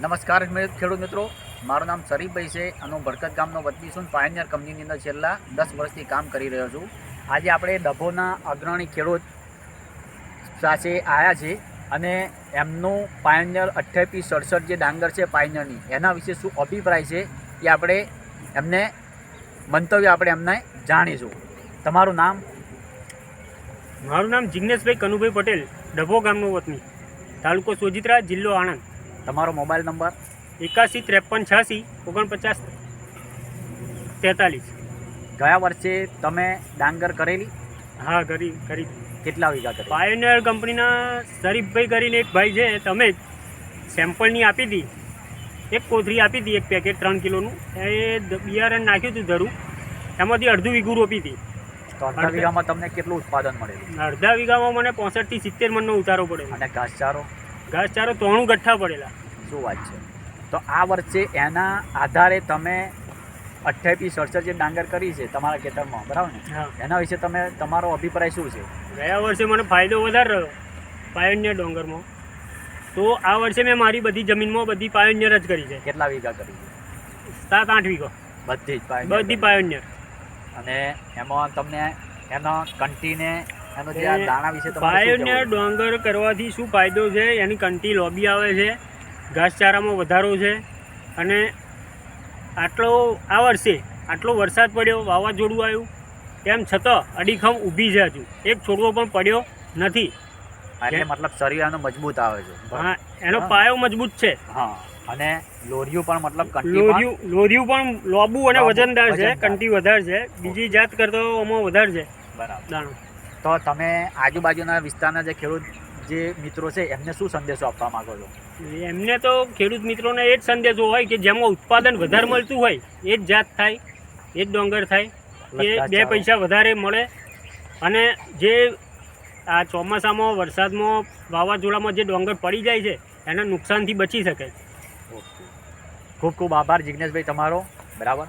નમસ્કાર ખેડૂત મિત્રો, મારું નામ શરીફભાઈ છે અને હું ભરકત ગામનો વતની છું પાયનિયર કંપનીની અંદર છેલ્લા દસ વર્ષથી કામ કરી રહ્યો છું. આજે આપણે ડભોના અગ્રણી ખેડૂત સાથે આવ્યા છે અને એમનું પાયનિયર અઠ્યાવીસ સડસઠ જે ડાંગર છે પાયનિયરની એના વિશે શું અભિપ્રાય છે એ આપણે એમને મંતવ્ય આપણે એમને જાણીશું. તમારું નામ? મારું નામ જિજ્ઞેશભાઈ કનુભાઈ પટેલ, ડભો ગામનો વતની, તાલુકો સોજિત્રા, જિલ્લો આણંદ. તમારો મોબાઈલ નંબર? એકાસી ત્રેપન છ્યાસી ઓગણપચાસ તેતાલીસ. ગયા વર્ષે તમે ડાંગર કરેલી? હા કરી કરી. કેટલા વીઘા કરી? પાયોનિયર કંપનીના શરીફભાઈ કરીને એક ભાઈ છે તમે જ સેમ્પલની આપી હતી એક કોથરી આપી હતી એક પેકેટ ત્રણ કિલોનું. એ બિયારણ નાખ્યું હતું ધરું. એમાંથી અડધું વીઘું રોપી હતી તો અડધા વીઘામાં તમને કેટલું ઉત્પાદન મળેલું? અડધા વીઘામાં મને પોસઠથી સિત્તેર મણનો ઉતારો પડ્યો અને ઘાસચારો? ઘાસચારો ત્રણું ગઠ્ઠા પડેલા. શું વાત છે? તો આ વર્ષે એના આધારે તમે અઠ્યાવીસ સડસઠ જે ડાંગર કરી છે તમારા ખેતરમાં બરાબર ને? એના વિશે તમે તમારો અભિપ્રાય શું છે? ગયા વર્ષે મને ફાયદો વધારે રહ્યો પાયોનિયર ડોંગરમાં. તો આ વર્ષે મેં મારી બધી જમીનમાં બધી પાયોનિયર જ કરી છે. કેટલા વીઘા કરી છે? સાત આઠ વીઘો. બધી જ પાય બધી પાયોનિયર. અને એમાં તમને એનો કંટીને પાયોનિયર ડોંગર કરવાથી શું ફાયદો છે? એની કંટી લોબી આવે છે ઘાસચારામાં વધારો છે અને આટલો આ વર્ષે આટલો વરસાદ પડ્યો વાવાઝોડું આવ્યું. તેમ છતાં અડીખમ ઊભી છે હજુ. એક છોડવો પણ પડ્યો નથી. એટલે મતલબ શરીર એનો મજબૂત આવે છે. હા એનો પાયો મજબૂત છે. હા અને લોરિયું પણ મતલબ લોરિયું લોરિયું પણ લોબુ અને વજનદાર છે કંટી વધારે છે. બીજી જાત કરતો આમાં વધારે છે બરાબર. દાણો. તો તમે આજુબાજુના વિસ્તારના જે ખેડૂત જે મિત્રો છે એમને શું સંદેશો આપવા માંગો છો? એમને તો ખેડૂત મિત્રોને એ જ સંદેશો હોય કે જેમાં ઉત્પાદન વધારે મળતું હોય એ જ જાત થાય એ જ ડોંગર થાય એ બે પૈસા વધારે મળે. અને જે આ ચોમાસામાં વરસાદમાં વાવાઝોડામાં જે ડોંગર પડી જાય છે એના નુકસાનથી બચી શકે. ખૂબ ખૂબ આભાર જિજ્ઞેશભાઈ તમારો. બરાબર?